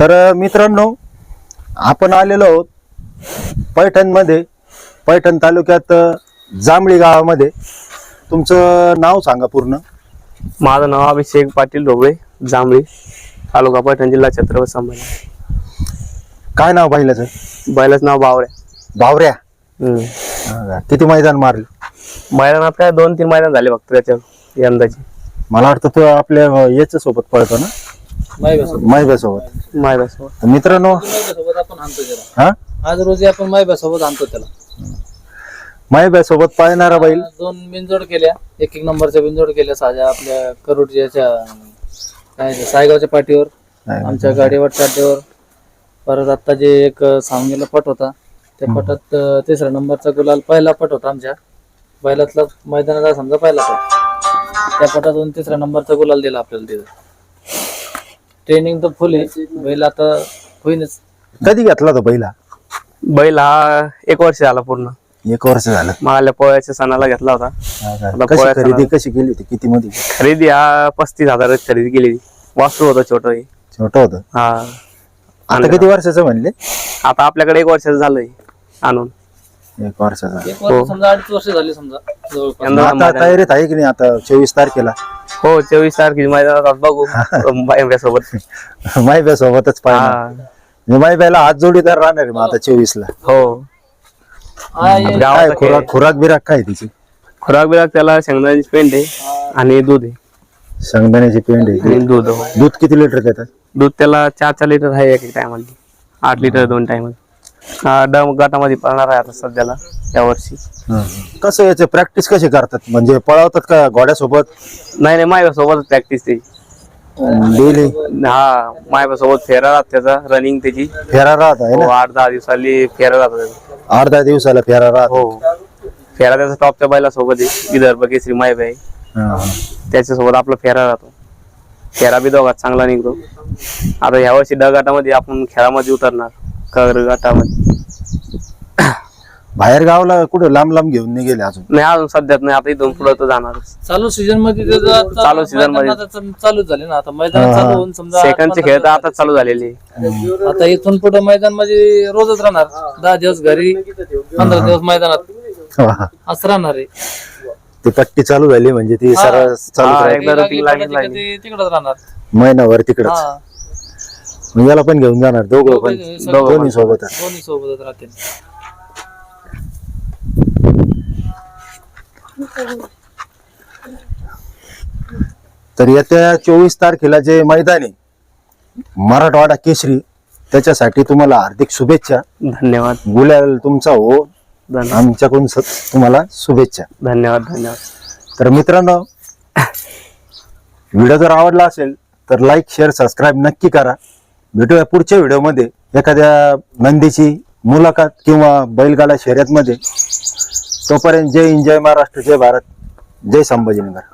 तर मित्रांनो आपण आलेलो आहोत पैठणमध्ये पैठण तालुक्यात जांभळी गावामध्ये. तुमचं नाव सांगा पूर्ण. माझं नाव अभिषेक पाटील ढोबळे जांभळी तालुका पैठण जिल्हा छत्रपती संभाजी. काय नाव बैलाचं? बैलाचं नाव भावऱ्या. हा का? किती मैदान मारले? मैदानात काय दोन तीन मैदान झाले फक्त त्याच्यावर यंदाची. मला वाटतं तो आपल्या याच्या सोबत पळतो ना? मैब्या सोबत मैदानासोबत तर मित्रांनो? सोबत आपण आणतो त्याला हा? आज रोजी आपण मायबा सोबत आणतो त्याला. मैब्या सोबत पळणारा बैल? दोन बिनजोड केल्या. एक एक नंबरच्या बिनजोड केल्या. साध्या आपल्या करोडच्या काय ते, सायगावच्या पाठीवर आमच्या गाडीवर चाट्यावर. परत आता जे एक सांगलीला पट होता त्या पटात अं, तिसऱ्या नंबरचा गुलाल पहिला पट होता आमच्या. बैलातला मैदानाचा समजा पहिला पट. त्या पटातून तिसऱ्या नंबरचा गुलाल दिला आपल्याला तिथं. ट्रेनिंग तर फुल आहे. बैल आता होईनच. कधी घेतला तो पहिला बैल हा एक वर्ष झाला पूर्ण. एक वर्ष झालं. मागल्या पोळ्याच्या सणाला घेतला होता. हा का? आता कशी पोळ्याचं खरेदी. कशी केली होती? किती मध्ये खरेदी हा पस्तीस हजारात खरेदी केली वास्तू होतं छोटं हे. छोटं होतं? हा. आता किती वर्षाचं म्हणले? आता आपल्याकडे एक वर्षाचं झालंय आणून. एक वर्षाचा एक वर्ष समजा अडीच वर्ष झाली समजा जवळपास. यंदा आता तयारीत आहे की नाही आता? चोवीस तारखेला. हो चोवीस तारखेची मैदानात बघू. सोबत मायब्या सोबतच पाहिजे मायब्याला हात जोडीदार राहणार आहे मग आता चोवीस ला हो काय खेळ. खुराक खुराक बिराक काय तिची? खुराक बिराक त्याला शेंगदाण्याची पेंट आहे आणि दूध आहे. शेंगदाण्याची पेंड आहे. आणि दूध हो. दूध किती लिटर देतात? दूध त्याला चार चार लिटर आहे एक एक टायमाला आठ लिटर दोन टायमाला हा डम गटामध्ये पळणार आहे आता सध्याला या वर्षी कसं याचे प्रॅक्टिस कशी करतात? म्हणजे पळवतात का घोड्यासोबत? नाही नाही माझ्या सोबत प्रॅक्टिस त्याची डेली हा माझ्या सोबत फेरा राहत त्याचा रनिंग त्याची. फेरा राहत आहे हो ना आठ दहा दिवसाली फेरा राहतो त्याचा. अर्धा दिवसाला फेरा राहत. हो. फेरा त्याचा टॉपच्या बैला सोबत आहे विदर्भ केसरी मायबाई हा. त्याच्यासोबत आपला फेरा राहतो. फेरा बी दोघात चांगला निघतो. आता ह्या वर्षी ड गटामध्ये आपण खेळामध्ये उतरणार. कर गटामध्ये. बाहेर गावला कुठं? लांब लांब घेऊन नाही गेले अजून. नाही अजून सध्यात नाही. आता इथून पुढे तर जाणारच चालू सीझनमध्ये त्याचं आता चालू season मध्ये. मैदान आता चालू झाले ना. आता मैदान चालू होऊन समजा सेकंडचे खेळ तर आता चालू झालेले. आता इथून पुढे मैदानमध्ये रोजच राहणार. दहा दिवस घरी पंधरा दिवस मैदानात. असं राहणार आहे. ती पट्टी चालू झाली म्हणजे ती सरळ चालू हा, राहील. एकदा लागली routine लागली पटाची लागली. कधी तिकडच राहणार. महिनाभर तिकडच. हा. मग याला पण घेऊन जाणार दोघं पण. दोघं- सगळं दोन्ही सोबतच दोन्ही सोबतच राहतील. तर येत्या चोवीस तारखेला जे मैदान आहे मराठवाडा केसरी त्याच्यासाठी तुम्हाला हार्दिक शुभेच्छा. धन्यवाद. गुलाल तुमचा हो. धन्यवाद. आमच्याकडून स- तुम्हाला शुभेच्छा. धन्यवाद धन्यवाद. तर मित्रांनो व्हिडिओ जर आवडला असेल तर लाईक शेअर सबस्क्राईब नक्की करा. भेटूया पुढच्या व्हिडिओमध्ये. एखाद्या नंदीची मुलाखत किंवा बैलगाडा शर्यतमध्ये. तोपर्यंत जय हिंद जय महाराष्ट्र जय भारत जय संभाजीनगर.